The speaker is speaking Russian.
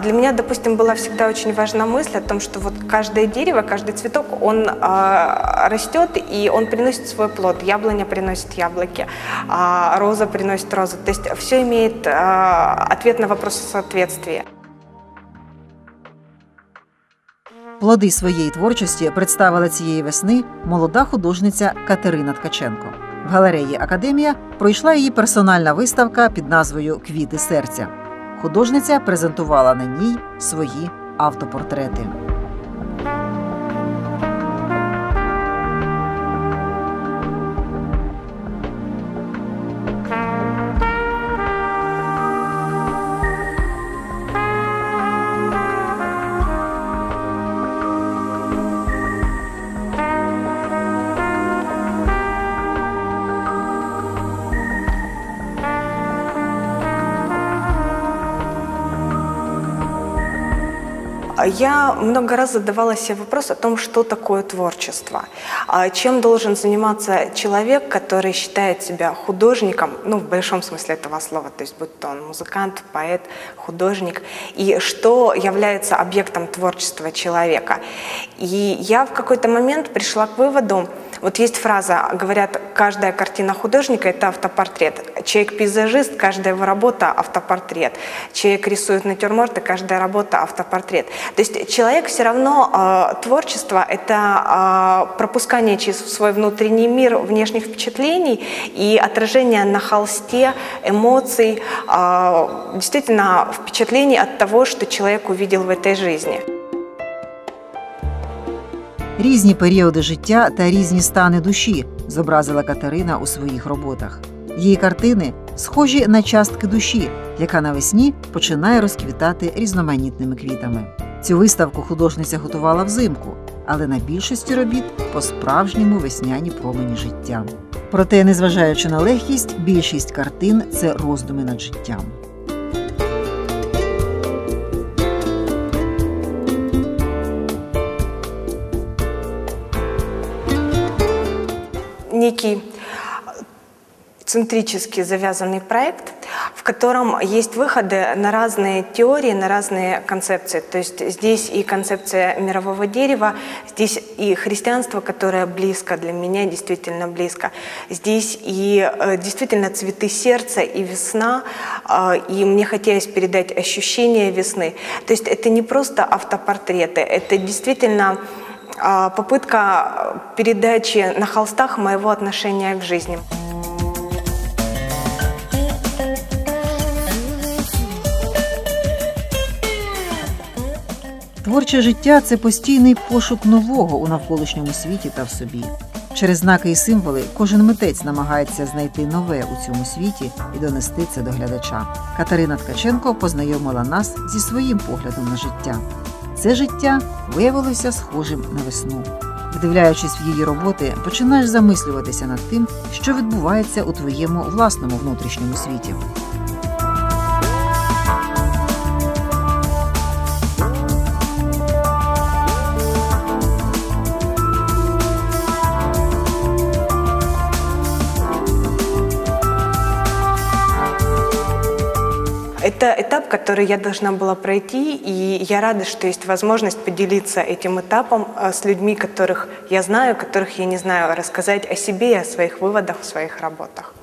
Для меня, допустим, была всегда очень важна мысль о том, что вот каждое дерево, каждый цветок, он э, растет и он приносит свой плод. Яблоня приносит яблоки, а роза приносит розы. То есть все имеет э, ответ на вопрос соответствия. Плоди своєї творчості представила цієї весни молода художниця Катерина Ткаченко. В галереї Академія пройшла її персональна виставка під назвою Квіти серця. Художниця презентувала на ній свої автопортрети. Я много раз задавала себе вопрос о том, что такое творчество. А Чем должен заниматься человек, который считает себя художником, ну, в большом смысле этого слова, то есть будь то он музыкант, поэт, художник, и что является объектом творчества человека. И я в какой-то момент пришла к выводу, вот есть фраза, говорят, каждая картина художника – это автопортрет. Человек-пейзажист, каждая его работа – автопортрет. Человек рисует натюрморты, каждая работа – автопортрет. То есть человек все равно, э, творчество – это э, пропускание через свой внутренний мир внешних впечатлений и отражение на холсте эмоций, э, действительно впечатлений от того, что человек увидел в этой жизни. Різні періоди життя та різні стани душі зобразила Катерина у своїх роботах. Її картини схожі на частки душі, яка навесні починає розквітати різноманітними квітами. Цю виставку художниця готувала взимку, але на більшості робіт по-справжньому весняні промені життя. Проте, незважаючи на легкість, більшість картин це роздуми над життям. некий центрически завязанный проект, в котором есть выходы на разные теории, на разные концепции. То есть здесь и концепция мирового дерева, здесь и христианство, которое близко для меня, действительно близко. Здесь и э, действительно цветы сердца, и весна, э, и мне хотелось передать ощущение весны. То есть это не просто автопортреты, это действительно а, попытка передачи на холстах моего отношения к жизни. Творче життя це постійний пошук нового у навколишньому світі та в собі. Через знаки і символи кожен митець намагається знайти нове у цьому світі і донести це до глядача. Катерина Ткаченко познайомила нас зі своїм поглядом на життя. Це життя виявилося схожим на весну. Вдивляючись в її роботи, починаєш замислюватися над тим, що відбувається у твоєму власному внутрішньому світі. Это этап, который я должна была пройти, и я рада, что есть возможность поделиться этим этапом э, с людьми, которых я знаю, которых я не знаю, рассказать о себе и о своих выводах в своих работах.